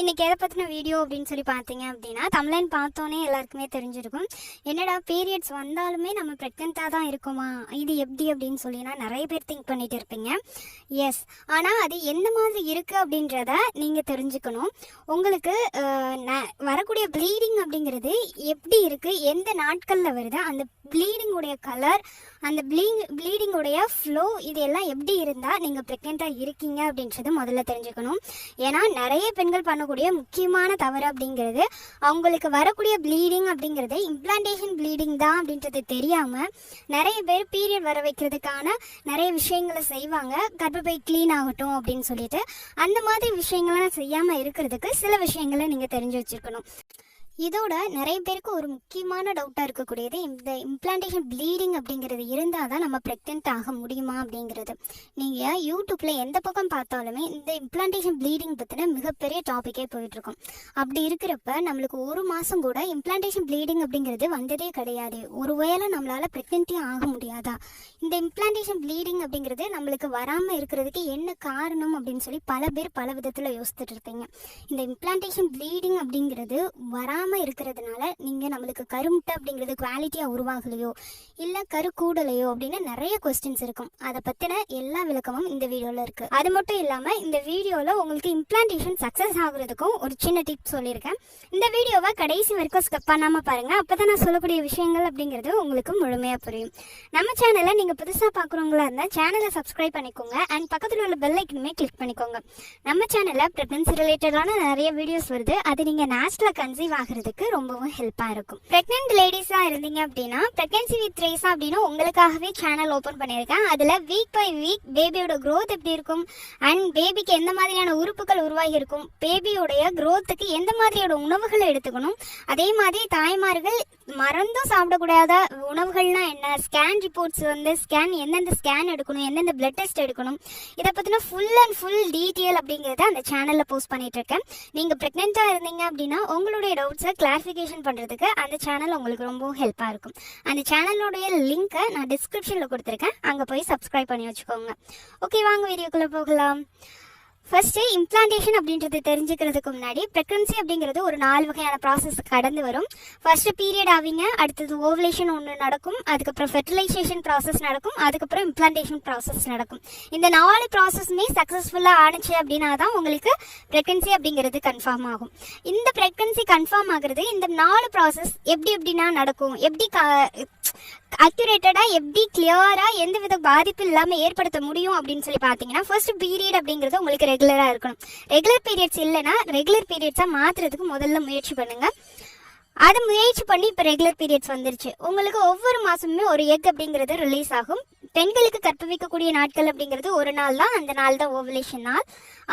இன்னைக்கு எதை பற்றின வீடியோ அப்படின்னு சொல்லி பார்த்தீங்க அப்படின்னா தமிழன் பார்த்தோன்னே எல்லாருக்குமே தெரிஞ்சிருக்கும். என்னடா பீரியட்ஸ் வந்தாலுமே நம்ம ப்ரெக்னெண்ட்டாக தான் இருக்குமா? இது எப்படி அப்படின்னு சொல்லினா நிறைய பேர் திங்க் பண்ணிட்டு இருப்பீங்க. எஸ் ஆனால் அது எந்த மாதிரி இருக்குது அப்படின்றத நீங்கள் தெரிஞ்சுக்கணும். உங்களுக்கு ந- வரக்கூடிய ப்ளீடிங் அப்படிங்கிறது எப்படி இருக்குது எந்த நாட்களில் வருது? அந்த ப்ளீடிங்குடைய கலர் அந்த ப்ளீங் ப்ளீடிங்குடைய ஃப்ளோ இது எல்லாம் எப்படி இருந்தால் நீங்கள் ப்ரெக்னெண்ட்டாக இருக்கீங்க அப்படின்றது முதல்ல தெரிஞ்சுக்கணும். ஏன்னா நிறைய பெண்கள் பண்ணக்கூடிய முக்கியமான தவறு அப்படிங்கிறது அவங்களுக்கு வரக்கூடிய ப்ளீடிங் அப்படிங்கிறது இம்ப்ளான்டேஷன் ப்ளீடிங் தான் அப்படின்றது தெரியாமல் நிறைய பேர் பீரியட் வர வைக்கிறதுக்கான நிறைய விஷயங்களை செய்வாங்க. கர்ப்பப்பை க்ளீன் ஆகட்டும் அப்படின்னு சொல்லிட்டு அந்த மாதிரி விஷயங்கள்லாம் செய்யாமல் இருக்கிறதுக்கு சில விஷயங்களை நீங்கள் தெரிஞ்சு வச்சுருக்கணும். இதோட நிறைய பேருக்கு ஒரு முக்கியமான டவுட்டாக இருக்கக்கூடியது இந்த இம்ப்ளான்டேஷன் ப்ளீடிங் அப்படிங்கிறது இருந்தால் தான் நம்ம ப்ரெக்னென்ட் ஆக முடியுமா அப்படிங்கிறது. நீங்கள் யூடியூப்பில் எந்த பக்கம் பார்த்தாலுமே இந்த இம்ப்ளான்டேஷன் ப்ளீடிங் பற்றின மிகப்பெரிய டாப்பிக்கே போயிட்டுருக்கும். அப்படி இருக்கிறப்ப நம்மளுக்கு ஒரு மாதம் கூட இம்ப்ளான்டேஷன் ப்ளீடிங் அப்படிங்கிறது வந்ததே கிடையாது. ஒருவேளை நம்மளால் ப்ரெக்னென்ட்டே ஆக முடியாதா? இந்த இம்ப்ளான்டேஷன் ப்ளீடிங் அப்படிங்கிறது நம்மளுக்கு வராமல் இருக்கிறதுக்கு என்ன காரணம் அப்படின்னு சொல்லி பல பேர் பல விதத்தில் யோசித்துட்டு இருப்பீங்க. இந்த இம்ப்ளான்டேஷன் ப்ளீடிங் அப்படிங்கிறது வராமல் இருக்கிறதுனால நீங்கள் நம்மளுக்கு கருமுட்டை அப்படிங்கிறது குவாலிட்டியாக உருவாகலையோ இல்லை கரு கூடலையோ அப்படின்னு நிறைய கொஸ்டின்ஸ் இருக்கும். அதை பற்றின எல்லா விளக்கமும் இந்த வீடியோவில் இருக்குது அது மட்டும் இல்லாமல் இந்த வீடியோவில் உங்களுக்கு இம்ப்ளான்டேஷன் சக்ஸஸ் ஆகுறதுக்கும் ஒரு சின்ன டிப் சொல்லியிருக்கேன். இந்த வீடியோவை கடைசி வரைக்கும் ஸ்கிப் பண்ணாமல் பாருங்கள் அப்போ தான் நான் சொல்லக்கூடிய விஷயங்கள் அப்படிங்கிறது உங்களுக்கு முழுமையாக புரியும். நம்ம சேனலை நீங்கள் புதுசாக பார்க்குறவங்களா இருந்தால் சேனலை சப்ஸ்கிரைப் பண்ணிக்கோங்க. அண்ட் பக்கத்தில் உள்ள பெல் ஐக்கனுமே கிளிக் பண்ணிக்கோங்க. நம்ம சேனலில் ப்ரெக்னன்சி ரிலேட்டடான நிறைய வீடியோஸ் வருது. அது நீங்கள் நேஸ்டில் கன்சீவ் ஆகிறதுக்கு ரொம்பவும் ஹெல்ப்பாக இருக்கும். ப்ரெக்னென்ட் லேடிஸாக இருந்தீங்க அப்படின்னா ப்ரெக்னன்சி வித் ரேஸா அப்படின்னு உங்களுக்காகவே சேனல் ஓப்பன் பண்ணியிருக்கேன். அதில் வீக் பை வீக் பேபியோட க்ரோத் எப்படி இருக்கும்? அண்ட் பேபிக்கு எந்த மாதிரியான உறுப்புகள் உருவாகி இருக்கும் பேபியோடைய க்ரோத்துக்கு எந்த மாதிரியோட உணவுகளை எடுத்துக்கணும்? அதே மாதிரி தாய்மார்கள் மறந்தும் சாப்பிடக்கூடாத உணவுகள்னா என்ன? ஸ்கேன் ரிப்போர்ட்ஸ் வந்து ஸ்கேன் எந்தெந்த ஸ்கேன் எடுக்கணும்? எந்தெந்த பிளட் டெஸ்ட் எடுக்கணும்? இதை பற்றின ஃபுல் அண்ட் ஃபுல் டீட்டெயில் அப்படிங்கிறத அந்த சேனலில் போஸ்ட் பண்ணிட்டு இருக்கேன் நீங்கள் ப்ரெக்னெண்ட்டாக இருந்தீங்க அப்படின்னா உங்களுடைய டவுட்ஸ் கிளாரிஃபிகேஷன் பண்ணுறதுக்கு அந்த சேனல் உங்களுக்கு ரொம்ப ஹெல்ப்பாக இருக்கும். அந்த சேனலோடைய லிங்க்கை நான் டிஸ்கிரிப்ஷனில் கொடுத்துருக்கேன். அங்கே போய் சப்ஸ்கிரைப் பண்ணி வச்சுக்கோங்க. ஓகே வாங்க வீடியோக்குள்ளே போகலாம். ஃபர்ஸ்ட்டு இம்ப்ளான்டேஷன் அப்படின்றது தெரிஞ்சுக்கிறதுக்கு முன்னாடி ப்ரெக்னன்சி அப்படிங்கிறது ஒரு நாலு வகையான ப்ராசஸ் கடந்து வரும். ஃபர்ஸ்ட்டு பீரியட் ஆவீங்க அடுத்தது ஓவலேஷன் ஒன்று நடக்கும் அதுக்கப்புறம் ஃபெர்டிலைசேஷன் ப்ராசஸ் நடக்கும் அதுக்கப்புறம் இம்ப்ளான்டேஷன் ப்ராசஸ் நடக்கும். இந்த நாலு ப்ராசஸுமே சக்ஸஸ்ஃபுல்லாக ஆணுச்சு அப்படின்னா தான் உங்களுக்கு ப்ரெக்னன்சி அப்படிங்கிறது கன்ஃபார்ம் ஆகும். இந்த ப்ரெக்னன்சி கன்ஃபார்ம் ஆகுறது இந்த நாலு ப்ராசஸ் எப்படி எப்படின்னா நடக்கும் எப்படி அக்யூரேட்டடாக எப்படி கிளியராக எந்த வித பாதிப்பு இல்லாமல் ஏற்படுத்த முடியும் அப்படின்னு சொல்லி பார்த்தீங்கன்னா ஃபர்ஸ்ட் பீரியட் அப்படிங்கிறது உங்களுக்கு ரெகுலராக இருக்கணும். ரெகுலர் பீரியட்ஸ் இல்லைன்னா ரெகுலர் பீரியட்ஸாக மாற்றுறதுக்கு முதல்ல முயற்சி பண்ணுங்கள் அதை முயற்சி பண்ணி இப்போ ரெகுலர் பீரியட்ஸ் வந்துருச்சு. உங்களுக்கு ஒவ்வொரு மாதமுமே ஒரு எக் அப்படிங்கிறது ரிலீஸ் ஆகும். பெண்களுக்கு கற்பவிக்கக்கூடிய நாட்கள் அப்படிங்கிறது ஒரு நாள் தான். அந்த நாள் தான் ஓவலேஷன் நாள்.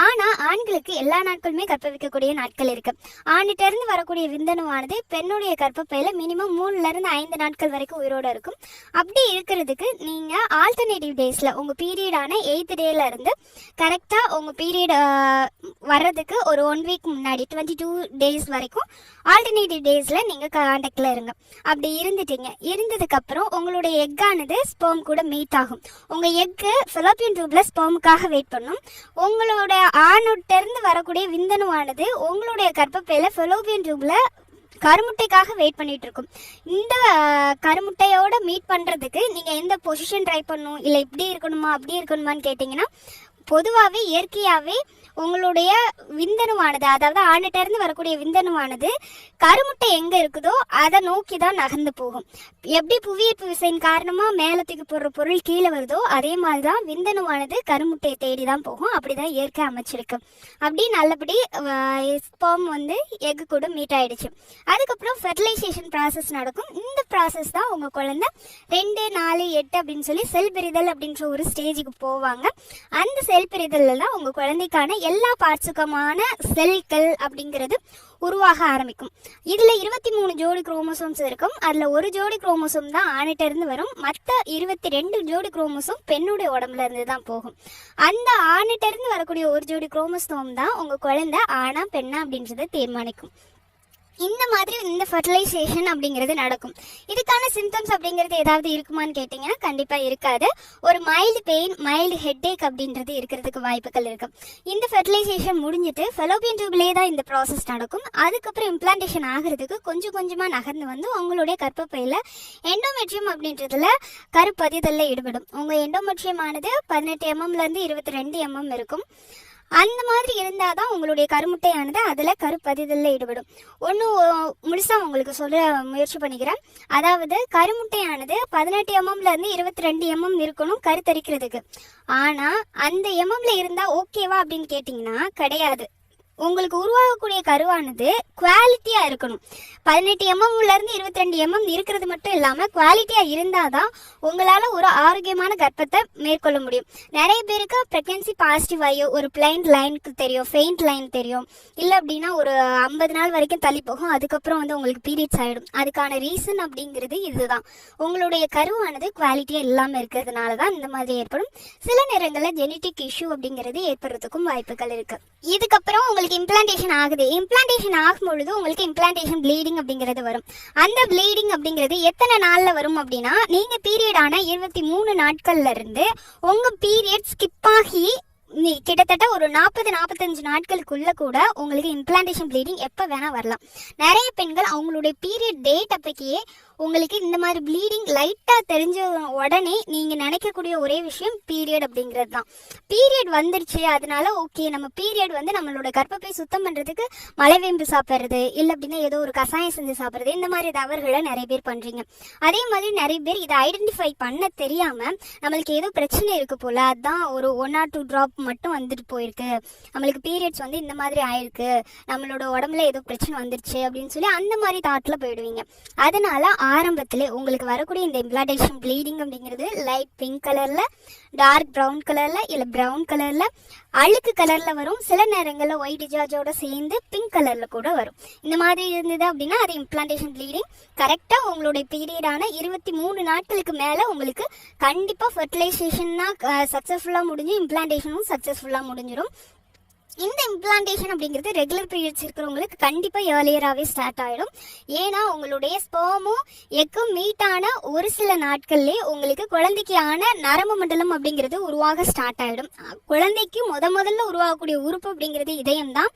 ஆனால் ஆண்களுக்கு எல்லா நாட்களுமே கற்பவிக்கக்கூடிய நாட்கள் இருக்கு. ஆணிட்ட இருந்து வரக்கூடிய விந்தணுவானது பெண்ணுடைய கற்பப்பையில மினிமம் மூணுல இருந்து ஐந்து நாட்கள் வரைக்கும் உயிரோட இருக்கும். அப்படி இருக்கிறதுக்கு நீங்க ஆல்டர்னேட்டிவ் டேஸ்ல உங்க பீரியடான எயித் டேல இருந்து கரெக்டா உங்க பீரியட் வர்றதுக்கு ஒரு ஒன் வீக் முன்னாடி டுவெண்ட்டி டூ டேஸ் வரைக்கும் ஆல்டர்னேட்டிவ் டேஸ்ல நீங்கள் காண்டாக்ட்ல இருங்க. அப்படி இருந்துட்டீங்க. இருந்ததுக்கப்புறம் உங்களுடைய எக்கானது ஸ்பெர்ம் கூட மீட் ஆகும். உங்கள் எக்கு ஃபிலோப்பியன் டியூப்பில் ஸ்போமுக்காக வெயிட் பண்ணும். உங்களோட ஆணுட்டிருந்து வரக்கூடிய விந்தணுவானது உங்களுடைய கற்பப்பையில் ஃபிலோப்பியன் டியூப்பில் கருமுட்டைக்காக வெயிட் பண்ணிட்டு இருக்கும். இந்த கருமுட்டையோட மீட் பண்றதுக்கு நீங்க எந்த பொசிஷன் ட்ரை பண்ணணும்? இல்லை இப்படி இருக்கணுமா? அப்படி இருக்கணுமான்னு கேட்டிங்கன்னா பொதுவாகவே இயற்கையாகவே உங்களுடைய விந்தணுவானது அதாவது ஆணிட்ட இருந்து வரக்கூடிய விந்தணுவானது கருமுட்டை எங்க இருக்குதோ அதை நோக்கி தான் நகர்ந்து போகும். எப்படி புவியீர்ப்பு விசையின் காரணமா மேலே தூக்கி போடுற பொருள் கீழே வருதோ அதே மாதிரி தான் விந்தணுவானது கருமுட்டையை தேடி தான் போகும். அப்படிதான் இயற்கை அமைச்சிருக்கு. அப்படி நல்லபடி ஸ்பெர்ம் வந்து எக்கு கூட மீட் ஆயிடுச்சு. அதுக்கப்புறம் ஃபெர்டிலைசேஷன் ப்ராசஸ் நடக்கும். இந்த ப்ராசஸ் தான் உங்க குழந்தை ரெண்டு நாலு எட்டு அப்படின்னு சொல்லி செல் பிரிதல் அப்படின்ற ஒரு ஸ்டேஜுக்கு போவாங்க. அந்த செல் பிரிதல்ல தான் உங்க குழந்தைக்கான எல்லா பார்ட்ஸுக்குமான செல்கள் அப்படிங்கிறது உருவாக ஆரம்பிக்கும். இதுல இருபத்தி மூணு ஜோடி குரோமோசோம்ஸ் இருக்கும். அதுல ஒரு ஜோடி குரோமோசோம் தான் ஆணிட்ட இருந்து வரும். மற்ற இருபத்தி ரெண்டு ஜோடி குரோமோசோம் பெண்ணுடைய உடம்புல இருந்து தான் போகும். அந்த ஆணிட்ட இருந்து வரக்கூடிய ஒரு ஜோடி குரோமோசோம் தான் உங்க குழந்தை ஆணா பெண்ணா அப்படின்றத தீர்மானிக்கும். இந்த மாதிரி இந்த ஃபர்டிலைசேஷன் அப்படிங்கிறது நடக்கும். இதுக்கான சிம்டம்ஸ் அப்படிங்கிறது ஏதாவது இருக்குமான்னு கேட்டிங்கன்னா கண்டிப்பாக இருக்காது. ஒரு மைல்டு பெயின் மைல்டு ஹெட்டேக் அப்படின்றது இருக்கிறதுக்கு வாய்ப்புகள் இருக்கும் இந்த ஃபெர்டிலைசேஷன் முடிஞ்சிட்டு ஃபெலோபியன் டியூப்லேயே தான் இந்த ப்ராசஸ் நடக்கும். அதுக்கப்புறம் இம்ப்ளான்டேஷன் ஆகிறதுக்கு கொஞ்சம் கொஞ்சமாக நகர்ந்து வந்து உங்களுடைய கற்பப்பையில் எண்டோமெட்ரியம் அப்படின்றதுல கருப்பதிதலில் ஈடுபடும். உங்கள் எண்டோமெட்ரியம் ஆனது பதினெட்டு எம்எம்லேருந்து இருபத்தி ரெண்டு எம்எம் இருக்கும். அந்த மாதிரி இருந்தால் தான் உங்களுடைய கருமுட்டையானது அதில் கருப்பதிதலில் ஈடுபடும். ஒன்று முழுசாக உங்களுக்கு சொல்ல முயற்சி பண்ணிக்கிறேன். அதாவது கருமுட்டையானது பதினெட்டு எம்எம்லேருந்து இருபத்தி ரெண்டு எம்எம் இருக்கணும் கருத்தரிக்கிறதுக்கு. ஆனால் அந்த எம்எம்ல இருந்தால் ஓகேவா அப்படின்னு கேட்டிங்கன்னா கிடையாது. உங்களுக்கு உருவாகக்கூடிய கருவானது குவாலிட்டியா இருக்கணும். பதினெட்டு எம்எம் இருந்து இருபத்தி ரெண்டு எம்எம் இருக்கிறது மட்டும் இல்லாம குவாலிட்டியா இருந்தாதான் உங்களால ஒரு ஆரோக்கியமான கர்ப்பத்தை மேற்கொள்ள முடியும். நிறைய பேருக்கு பிரெக்னன்சி பாசிட்டிவ் ஆகியோ ஒரு பிளைண்ட் லைனுக்கு தெரியும் ஃபெயிண்ட் லைன் தெரியும். இல்லை அப்படின்னா ஒரு ஐம்பது நாள் வரைக்கும் தள்ளி போகும். அதுக்கப்புறம் வந்து உங்களுக்கு பீரியட்ஸ் ஆயிடும். அதுக்கான ரீசன் அப்படிங்கிறது இதுதான். உங்களுடைய கருவானது குவாலிட்டியா இல்லாம இருக்கிறதுனால தான் இந்த மாதிரி ஏற்படும். சில நேரங்களில் ஜெனட்டிக் இஷ்யூ அப்படிங்கிறது ஏற்படுறதுக்கும் வாய்ப்புகள் இருக்கு. இதுக்கப்புறம் உங்களுக்கு உங்களுக்கு இம்ப்ளான்டேஷன் ஆகுது. இம்ப்ளான்டேஷன் ஆகும் பொழுது உங்களுக்கு இம்ப்ளான்டேஷன் ப்ளீடிங் அப்படிங்கிறது வரும். அந்த ப்ளீடிங் அப்படிங்கிறது எத்தனை நாளில் வரும் அப்படின்னா நீங்கள் பீரியட் ஆன இருபத்தி மூணு நாட்கள்ல இருந்து உங்கள் பீரியட் ஸ்கிப் ஆகி நீ கிட்டத்தட்ட ஒரு நாற்பது நாற்பத்தஞ்சு நாட்களுக்குள்ள கூட உங்களுக்கு இம்ப்ளான்டேஷன் ப்ளீடிங் எப்போ வேணால் வரலாம். நிறைய பெண்கள் அவங்களுடைய பீரியட் டேட் அப்பக்கே உங்களுக்கு இந்த மாதிரி ப்ளீடிங் லைட்டாக தெரிஞ்ச உடனே நீங்கள் நினைக்கக்கூடிய ஒரே விஷயம் பீரியட் அப்படிங்கிறது தான். பீரியட் வந்துருச்சு அதனால ஓகே நம்ம பீரியட் வந்து நம்மளோட கர்ப்பப்பை சுத்தம் பண்ணுறதுக்கு மலைவேம்பு சாப்பிட்றது இல்லை அப்படின்னா ஏதோ ஒரு கஷாயம் செஞ்சு சாப்பிட்றது இந்த மாதிரி தவறுகளை நிறைய பேர் பண்ணுறீங்க அதே மாதிரி நிறைய பேர் இதை ஐடென்டிஃபை பண்ண தெரியாமல் நம்மளுக்கு ஏதோ பிரச்சனை இருக்குது போல் அதுதான் ஒரு ஒன் ஆர் டூ ட்ராப் மட்டும் வந்துட்டு போயிருக்கு. நம்மளுக்கு பீரியட்ஸ் வந்து இந்த மாதிரி ஆயிருக்கு நம்மளோட உடம்புல ஏதோ பிரச்சனை வந்துருச்சு அப்படின்னு சொல்லி அந்த மாதிரி தாட்டில் போயிடுவீங்க. அதனால ஆரம்பத்தில் உங்களுக்கு வரக்கூடிய இந்த இம்ப்ளான்டேஷன் ப்ளீடிங் அப்படிங்கிறது லைட் பிங்க் கலரில் டார்க் ப்ரௌன் கலரில் இல்லை ப்ரௌன் கலரில் அழுக்கு கலரில் வரும். சில நேரங்களில் ஒயிட் டிஜார்ஜோட சேர்ந்து பிங்க் கலரில் கூட வரும். இந்த மாதிரி இருந்தது அப்படின்னா அது இம்ப்ளான்டேஷன் ப்ளீடிங் கரெக்டாக உங்களுடைய பீரியடான இருபத்தி மூணு நாட்களுக்கு மேலே உங்களுக்கு கண்டிப்பாக ஃபர்டிலைசேஷன்னா சக்ஸஸ்ஃபுல்லாக முடிஞ்சு இம்ப்ளான்டேஷனும் சக்ஸஸ்ஃபுல்லாக முடிஞ்சிடும் இந்த இம்ப்ளான்டேஷன் அப்படிங்கிறது ரெகுலர் பீரியட்ஸ் இருக்கிறவங்களுக்கு கண்டிப்பாக ஏர்லியராகவே ஸ்டார்ட் ஆகிடும் ஏன்னா உங்களுடைய ஸ்போமும் எக்கும் மீட் ஆன ஒரு சில நாட்கள்லேயே உங்களுக்கு குழந்தைக்கான நரம்பு மண்டலம் அப்படிங்கிறது உருவாக ஸ்டார்ட் ஆகிடும் குழந்தைக்கு முத முதல்ல உருவாகக்கூடிய உறுப்பு அப்படிங்கிறது இதயம் தான்.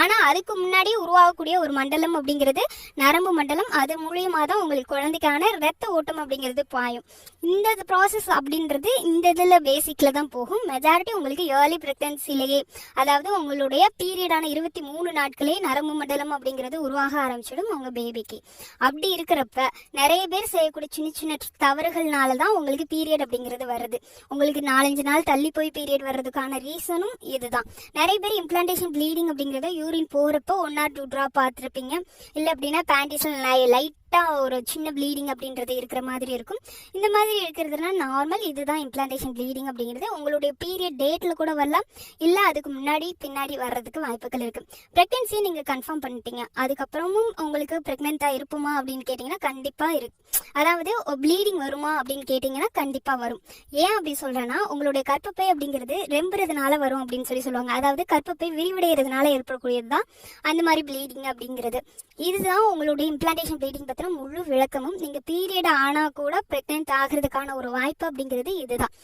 ஆனால் அதுக்கு முன்னாடி உருவாகக்கூடிய ஒரு மண்டலம் அப்படிங்கிறது நரம்பு மண்டலம். அது மூலியமாக தான் உங்களுக்கு குழந்தைக்கான ரத்த ஓட்டம் அப்படிங்கிறது பாயும். இந்த ப்ராசஸ் அப்படின்றது இந்த இதில் பேசிக்கில் தான் போகும். மெஜாரிட்டி உங்களுக்கு ஏர்லி ப்ரெக்னன்சிலேயே அதாவது உங்களுடைய பீரியடான இருபத்தி மூணு நாட்களே நரம்பு மண்டலம் அப்படிங்கிறது உருவாக ஆரம்பிச்சிடும் அவங்க பேபிக்கு அப்படி இருக்கிறப்ப நிறைய பேர் செய்யக்கூடிய சின்ன சின்ன தவறுகள்னால தான் உங்களுக்கு பீரியட் அப்படிங்கிறது வருது. உங்களுக்கு நாலஞ்சு நாள் தள்ளி போய் பீரியட் வர்றதுக்கான ரீசனும் இதுதான். நிறைய பேர் இம்ப்ளான்டேஷன் ப்ளீடிங் அப்படிங்கிறத யூரின் போகிறப்ப ஒன் ஆர் டூ ட்ராப் பார்த்துருப்பீங்க. இல்லை அப்படின்னா பேண்டிஸில் லைட் லைட்டாக ஒரு சின்ன ப்ளீடிங் அப்படின்றது இருக்கிற மாதிரி இருக்கும். இந்த மாதிரி இருக்கிறதுனா நார்மல் இதுதான் இம்ப்ளான்டேஷன் ப்ளீடிங் அப்படிங்கிறது. உங்களுடைய பீரியட் டேட்டில் கூட வரலாம். இல்லை அதுக்கு முன்னாடி பின்னாடி வர்றதுக்கு வாய்ப்புகள் இருக்குது ப்ரெக்னென்சியை நீங்கள் கன்ஃபார்ம் பண்ணிட்டீங்க. அதுக்கப்புறமும் உங்களுக்கு ப்ரெக்னெண்ட்டாக இருப்போமா அப்படின்னு கேட்டிங்கன்னா கண்டிப்பாக இருக்கு அதாவது ப்ளீடிங் வருமா அப்படின்னு கேட்டிங்கன்னா கண்டிப்பாக வரும். ஏன் அப்படி சொல்கிறேன்னா உங்களுடைய கற்பப்பை அப்படிங்கிறது ரெம்புறதுனால வரும் அப்படின்னு சொல்லி சொல்லுவாங்க. அதாவது கற்பப்பை விரிவடைகிறதுனால ஏற்படக்கூடியது தான் அந்த மாதிரி ப்ளீடிங் அப்படிங்கிறது. இதுதான் உங்களுடைய இம்ப்ளான்டேஷன் ப்ளீடிங் பற்றின முழு விளக்கமும் நீங்கள் பீரியட் ஆனால் கூட ப்ரெக்னென்ட் ஆகிறதுக்கான ஒரு வாய்ப்பு அப்படிங்கிறது இதுதான்.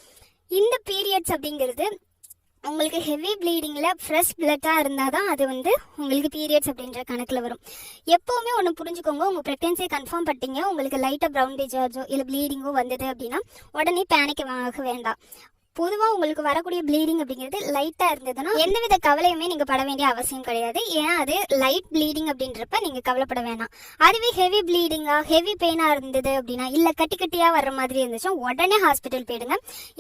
இந்த பீரியட்ஸ் அப்படிங்கிறது உங்களுக்கு ஹெவி ப்ளீடிங்கில் ஃப்ரெஷ் பிளட்டாக இருந்தால் தான் அது வந்து உங்களுக்கு பீரியட்ஸ் அப்படின்ற கணக்கில் வரும். எப்போவுமே ஒன்று புரிஞ்சுக்கோங்க உங்கள் ப்ரெக்னென்சியை கன்ஃபார்ம் பண்ணிட்டீங்க உங்களுக்கு லைட்டாக ப்ரௌன் டிஜார்ஜோ இல்லை ப்ளீடிங்கோ வந்தது அப்படின்னா உடனே பேனிக் ஆக வேண்டாம். பொதுவாக உங்களுக்கு வரக்கூடிய ப்ளீடிங் அப்படிங்கிறது லைட்டாக இருந்ததுன்னா எந்தவித கவலையுமே நீங்கள் பட வேண்டிய அவசியம் கிடையாது. ஏன்னா அது லைட் ப்ளீடிங் அப்படின்றப்ப நீங்கள் கவலைப்பட வேணாம். அதுவே ஹெவி ப்ளீடிங்காக ஹெவி பெயினாக இருந்தது அப்படின்னா இல்லை கட்டி கட்டியாக வர்ற மாதிரி இருந்துச்சுன்னா உடனே ஹாஸ்பிட்டல் போயிடுங்க.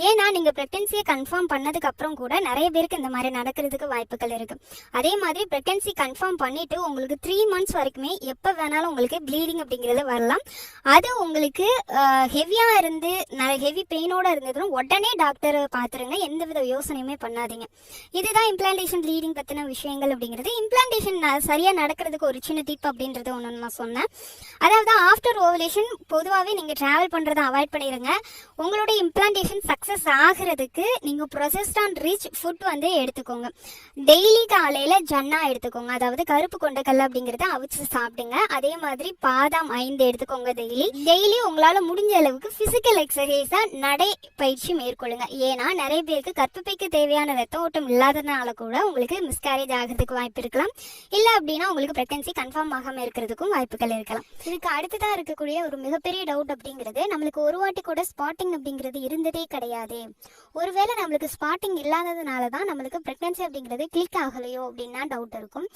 ஏன்னா நீங்கள் ப்ரெக்னன்சியை கன்ஃபார்ம் பண்ணதுக்கு அப்புறம் கூட நிறைய பேருக்கு இந்த மாதிரி நடக்கிறதுக்கு வாய்ப்புகள் இருக்கு. அதே மாதிரி ப்ரெக்னன்சி கன்ஃபார்ம் பண்ணிட்டு உங்களுக்கு த்ரீ மந்த்ஸ் வரைக்குமே எப்போ வேணாலும் உங்களுக்கு ப்ளீடிங் அப்படிங்கிறது வரலாம். அது உங்களுக்கு ஹெவியாக இருந்து ஹெவி பெயினோட இருந்ததுன்னா உடனே டாக்டர் பார்த்துருங்க. எந்த வித யோசனையுமே பண்ணாதீங்க. இதுதான் இம்ப்ளான்டேஷன் ப்ளீடிங் பற்றின விஷயங்கள் அப்படிங்கிறது. இம்ப்ளான்டேஷன் சரியாக நடக்கிறதுக்கு ஒரு சின்ன டிப் அப்படின்றது ஒன்று நான் சொன்னேன். அதாவது ஆஃப்டர் ஓவலேஷன் பொதுவாகவே நீங்கள் ட்ராவல் பண்ணுறதை அவாய்ட் பண்ணிடுங்க உங்களுடைய இம்ப்ளான்டேஷன் சக்ஸஸ் ஆகிறதுக்கு நீங்கள் ப்ரொசஸ்ட் ஆன் ரிச் ஃபுட் வந்து எடுத்துக்கோங்க. டெய்லி காலையில் ஜன்னா எடுத்துக்கோங்க. அதாவது கருப்பு கொண்டக்கல்ல அப்படிங்கிறத அவிச்சு சாப்பிடுங்க. அதே மாதிரி பாதாம் ஐந்து எடுத்துக்கோங்க டெய்லி டெய்லி உங்களால் முடிஞ்ச அளவுக்கு ஃபிசிக்கல் எக்ஸசைஸாக நடை பயிற்சி மேற்கொள்ளுங்க. ஏன்னா நிறைய பேருக்கு கர்ப்பப்பைக்கு தேவையான ரத்த ஓட்டம் இல்லாததுனால கூட உங்களுக்கு மிஸ்கேரேஜ் ஆகிறதுக்கு வாய்ப்பு இருக்கலாம். இல்லை அப்படின்னா உங்களுக்கு ப்ரெக்னன்சி கன்ஃபார்ம் ஆகாமல் இருக்கிறதுக்கும் வாய்ப்புகள் இருக்கலாம். இதுக்கு அடுத்ததாக இருக்கக்கூடிய ஒரு மிகப்பெரிய டவுட் அப்படிங்கிறது நம்மளுக்கு ஒரு வாட்டி கூட ஸ்பாட்டிங் அப்படிங்கிறது இருந்ததே கிடையாது. ஒருவேளை நம்மளுக்கு ஸ்பாட்டிங் இல்லாததுனால தான் நம்மளுக்கு ப்ரெக்னன்சி அப்படிங்கிறது கிளிக் ஆகலையோ அப்படின்னா டவுட் இருக்கும்.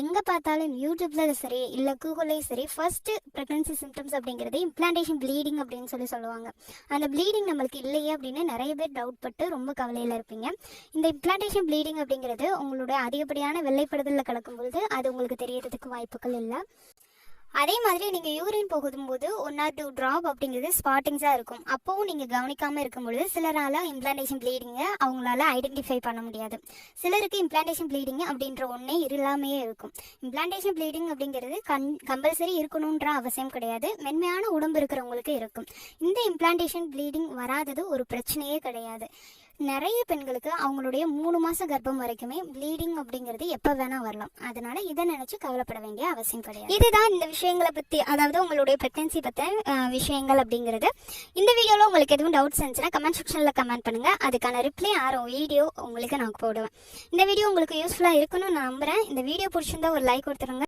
எங்கே பார்த்தாலும் யூடியூப்ல சரி இல்லை கூகுள்லேயும் சரி ஃபர்ஸ்ட் ப்ரெக்னன்சி சிம்டம்ஸ் அப்படிங்கிறது இம்ப்ளான்டேஷன் ப்ளீடிங் அப்படின்னு சொல்லி சொல்லுவாங்க. அந்த ப்ளீடிங் நம்மளுக்கு இல்லையே அப்படின்னு நிறைய பேர் டவுட் ஏற்பட்டு ரொம்ப கவலையில் இருப்பீங்க. இந்த இம்ப்ளான்டேஷன் ப்ளீடிங் அப்படிங்கிறது உங்களுடைய அதிகப்படியான வெள்ளைப்படுதலில் கலக்கும்பொழுது அது உங்களுக்கு தெரியறதுக்கு வாய்ப்புகள் இல்லை. அதே மாதிரி நீங்கள் யூரின் போகும்போது ஒன் ஆர் டூ ட்ராப் அப்படிங்கிறது ஸ்பாட்டிங்ஸாக இருக்கும். அப்போவும் நீங்கள் கவனிக்காமல் இருக்கும்பொழுது சிலரால் இம்ப்ளான்டேஷன் ப்ளீடிங்கை அவங்களால ஐடென்டிஃபை பண்ண முடியாது. சிலருக்கு இம்ப்ளான்டேஷன் ப்ளீடிங் அப்படின்ற ஒன்றே இல்லாமையே இருக்கும். இம்ப்ளான்டேஷன் ப்ளீடிங் அப்படிங்கிறது கண் கம்பல்சரி இருக்கணுன்ற அவசியம் கிடையாது. மென்மையான உடம்பு இருக்கிறவங்களுக்கு இருக்கும். இந்த இம்ப்ளான்டேஷன் ப்ளீடிங் வராதது ஒரு பிரச்சனையே கிடையாது. நிறைய பெண்களுக்கு அவங்களுடைய மூணு மாச கர்ப்பம் வரைக்குமே ப்ளீடிங் அப்படிங்கிறது எப்போ வேணா வரலாம். அதனால இதை நினைச்சு கவலைப்பட வேண்டிய அவசியம் கிடையாது. இதுதான் இந்த விஷயங்களை பத்தி அதாவது உங்களுடைய பிரெக்னன்சி பத்த விஷயங்கள் அப்படிங்கிறது. இந்த வீடியோல உங்களுக்கு எதுவும் டவுட்ஸ் இருந்துச்சுன்னா கமெண்ட் செக்ஷன்ல கமெண்ட் பண்ணுங்க. அதுக்கான ரிப்ளை ஆரோ வீடியோ உங்களுக்கு நான் போடுவேன். இந்த வீடியோ உங்களுக்கு யூஸ்ஃபுல்லா இருக்கும்னு நான் நம்புறேன். இந்த வீடியோ பிடிச்சிருந்தா ஒரு லைக் கொடுத்துருங்க.